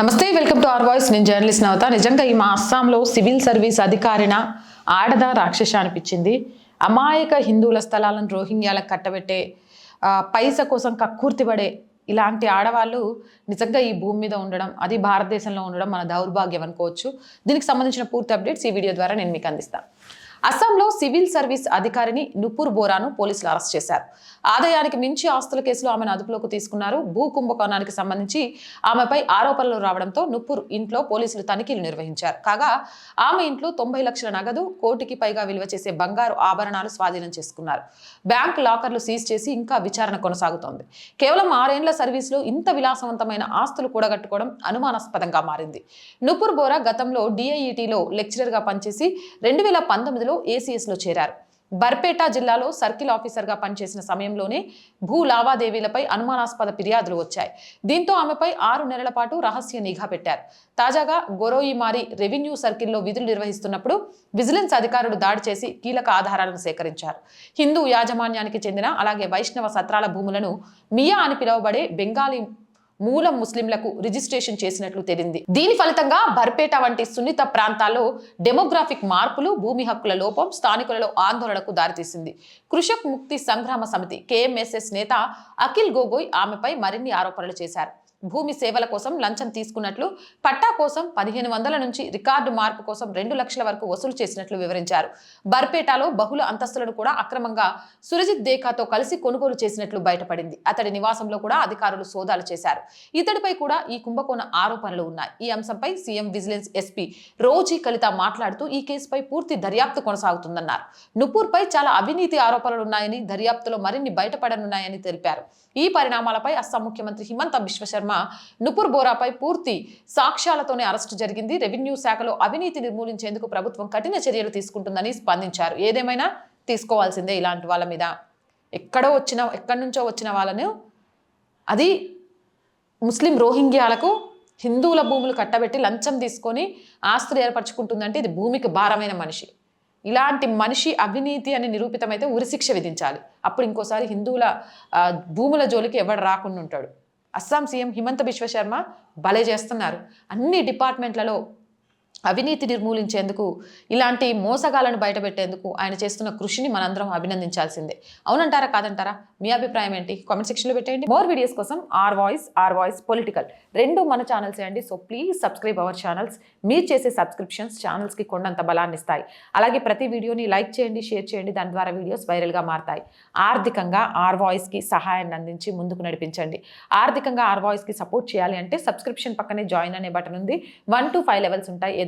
నమస్తే welcome to R voice. నేను journalist Navata. నిజంగా ఈ మా అస్సాంలో సివిల్ సర్వీస్ అధికారిన ఆడద రాక్షస అనిపించింది. అమాయక హిందువుల స్థలాలను రోహింగ్యాలకు కట్టబెట్టే పైస కోసం కక్కుర్తిపడే ఇలాంటి ఆడవాళ్ళు నిజంగా ఈ భూమి మీద ఉండడం అది భారతదేశంలో ఉండడం మన దౌర్భాగ్యం అనుకోవచ్చు. దీనికి సంబంధించిన పూర్తి అప్డేట్స్ ఈ వీడియో ద్వారా నేను మీకు అందిస్తాను. అస్సాంలో సివిల్ సర్వీస్ అధికారిని నుపూర్ బోరాను పోలీసులు అరెస్ట్ చేశారు. ఆదాయానికి మించి ఆస్తుల కేసులో ఆమెను అదుపులోకి తీసుకున్నారు. భూ కుంభకోణానికి సంబంధించి ఆమెపై ఆరోపణలు రావడంతో నుపూర్ ఇంట్లో పోలీసులు తనిఖీలు నిర్వహించారు. కాగా ఆమె ఇంట్లో తొంభై లక్షల నగదు కోటికి పైగా విలువ చేసే బంగారు ఆభరణాలు స్వాధీనం చేసుకున్నారు. బ్యాంక్ లాకర్లు సీజ్ చేసి ఇంకా విచారణ కొనసాగుతోంది. కేవలం ఆరేండ్ల సర్వీసులో ఇంత విలాసవంతమైన ఆస్తులు కూడగట్టుకోవడం అనుమానాస్పదంగా మారింది. నుపూర్ బోరా గతంలో డిఐఈటీలో లెక్చరర్గా పనిచేసి రెండు వేల పంతొమ్మిదిలో ఏసీఎస్లో చేరారు. బర్పేట జిల్లాలో సర్కిల్ ఆఫీసర్గా పనిచేసిన సమయంలోనే భూ లావాదేవీలపై అనుమానాస్పద ఫిర్యాదులు వచ్చాయి. దీంతో ఆమెపై ఆరు నెలల పాటు రహస్య నిఘా పెట్టారు. తాజాగా గొరోయిమారి రెవెన్యూ సర్కిల్లో విధులు నిర్వహిస్తున్నప్పుడు విజిలెన్స్ అధికారులు దాడి చేసి కీలక ఆధారాలను సేకరించారు. హిందూ యాజమాన్యానికి చెందిన అలాగే వైష్ణవ సత్రాల భూములను మియా అని పిలువబడే బెంగాలీ మూలం ముస్లింలకు రిజిస్ట్రేషన్ చేసినట్లు తేలింది. దీని ఫలితంగా బర్పేట వంటి సున్నిత ప్రాంతాల్లో డెమోగ్రాఫిక్ మార్పులు భూమి హక్కుల లోపం స్థానికులలో ఆందోళనకు దారితీసింది. కృషక్ ముక్తి సంగ్రామ సమితి కేఎంఎస్ఎస్ నేత అఖిల్ గోగోయ్ ఆమెపై మరిన్ని ఆరోపణలు చేశారు. భూమి సేవల కోసం లంచం తీసుకున్నట్లు పట్టా కోసం పదిహేను వందల నుంచి రికార్డు మార్పు కోసం రెండు లక్షల వరకు వసూలు చేసినట్లు వివరించారు. బర్పేటలో బహుళ అంతస్తులను కూడా అక్రమంగా సురజిత్ దేకాతో కలిసి కొనుగోలు చేసినట్లు బయటపడింది. అతడి నివాసంలో కూడా అధికారులు సోదాలు చేశారు. ఇతడిపై కూడా ఈ కుంభకోణ ఆరోపణలు ఉన్నాయి. ఈ అంశంపై CM vigilance SP Rosy Kalita మాట్లాడుతూ ఈ కేసుపై పూర్తి దర్యాప్తు కొనసాగుతుందన్నారు. నుపూర్పై చాలా అవినీతి ఆరోపణలు ఉన్నాయని దర్యాప్తులో మరిన్ని బయటపడనున్నాయని తెలిపారు. ఈ పరిణామాలపై అస్సాం ముఖ్యమంత్రి హిమంత బిశ్వశర్మ నుపుర్ బోరాపై పూర్తి సాక్ష్యాలతోనే అరెస్టు జరిగింది. రెవెన్యూ శాఖలో అవినీతి నిర్మూలించేందుకు ప్రభుత్వం కఠిన చర్యలు తీసుకుంటుందని స్పందించారు. ఏదేమైనా తీసుకోవాల్సిందే ఇలాంటి వాళ్ళ మీద. ఎక్కడో వచ్చిన ఎక్కడి నుంచో వచ్చిన వాళ్ళను అది ముస్లిం రోహింగ్యాలకు హిందువుల భూములు కట్టబెట్టి లంచం తీసుకొని ఆస్తులు ఏర్పరచుకుంటుందంటే ఇది భూమికి భారమైన మనిషి. ఇలాంటి మనిషి అవినీతి అని నిరూపితమైతే ఉరిశిక్ష విధించాలి. అప్పుడు ఇంకోసారి హిందువుల భూముల జోలికి ఎవడు రాకుండా ఉంటాడు. అస్సాం సీఎం హిమంత బిశ్వ శర్మ భలే చేస్తున్నారు. అన్ని డిపార్ట్మెంట్లలో అవినీతి నిర్మూలించేందుకు ఇలాంటి మోసగాలను బయటపెట్టేందుకు ఆయన చేస్తున్న కృషిని మనందరం అభినందించాల్సిందే. అవునంటారా కాదంటారా? మీ అభిప్రాయం ఏంటి? కామెంట్ సెక్షన్లో పెట్టండి మోర్ వీడియోస్ కోసం R voice R voice political. రెండు మన ఛానల్స్ అండి. So please subscribe our channels. మీరు చేసే సబ్స్క్రిప్షన్స్ ఛానల్స్కి కొండంత బలాన్ని ఇస్తాయి. అలాగే ప్రతి వీడియోని లైక్ చేయండి షేర్ చేయండి. దాని ద్వారా వీడియోస్ వైరల్గా మారతాయి. ఆర్థికంగా ఆర్ వాయిస్కి సహాయాన్ని అందించి ముందుకు నడిపించండి. ఆర్థికంగా ఆర్ వాయిస్కి సపోర్ట్ చేయాలి అంటే సబ్స్క్రిప్షన్ పక్కనే జాయిన్ అనే బటన్ ఉంది. వన్ టు ఫైవ్ లెవెల్స్ ఉంటాయి.